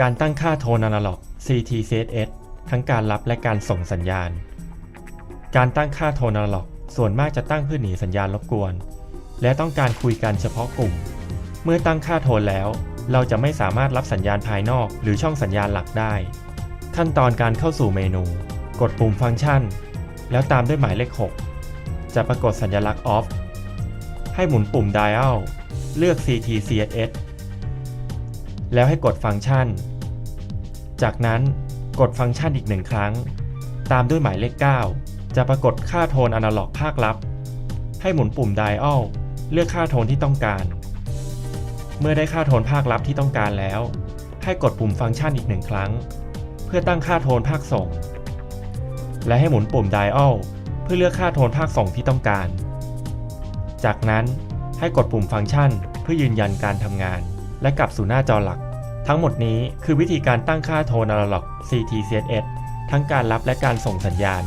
การตั้งค่าโทนอนาล็อก CTCSS ทั้งการรับและการส่งสัญญาณ การตั้งค่าโทนอนาล็อก ส่วนมากจะตั้งเพื่อหนีสัญญาณรบกวน และต้องการคุยกันเฉพาะกลุ่ม เมื่อตั้งค่าโทนแล้ว เราจะไม่สามารถรับสัญญาณภายนอกหรือช่องสัญญาณหลักได้ ขั้นตอนการเข้าสู่เมนู กดปุ่มฟังก์ชัน แล้วตามด้วยหมายเลข 6 จะปรากฏสัญลักษณ์ off ให้หมุนปุ่ม dial เลือก CTCSS แล้วให้กดฟังก์ชัน จากนั้นกดฟังก์ชันอีกหนึ่งครั้ง ตามด้วยหมายเลข 9 จะปรากฏค่าโทนอนาล็อกภาคลับ ให้หมุนปุ่ม dial เลือกค่าโทนที่ต้องการ เมื่อได้ค่าโทนภาคลับที่ต้องการแล้ว ให้กดปุ่มฟังก์ชันอีกหนึ่งครั้ง เพื่อตั้งค่าโทนภาคส่ง และให้หมุนปุ่ม dial เพื่อเลือกค่าโทนภาคส่งที่ต้องการ จากนั้นให้กดปุ่มฟังก์ชันเพื่อยืนยันการทำงาน และกลับสู่หน้าจอหลัก ทั้งหมดนี้คือวิธีการตั้งค่าโทนอนาล็อก CTCSS ทั้งการรับและการส่งสัญญาณ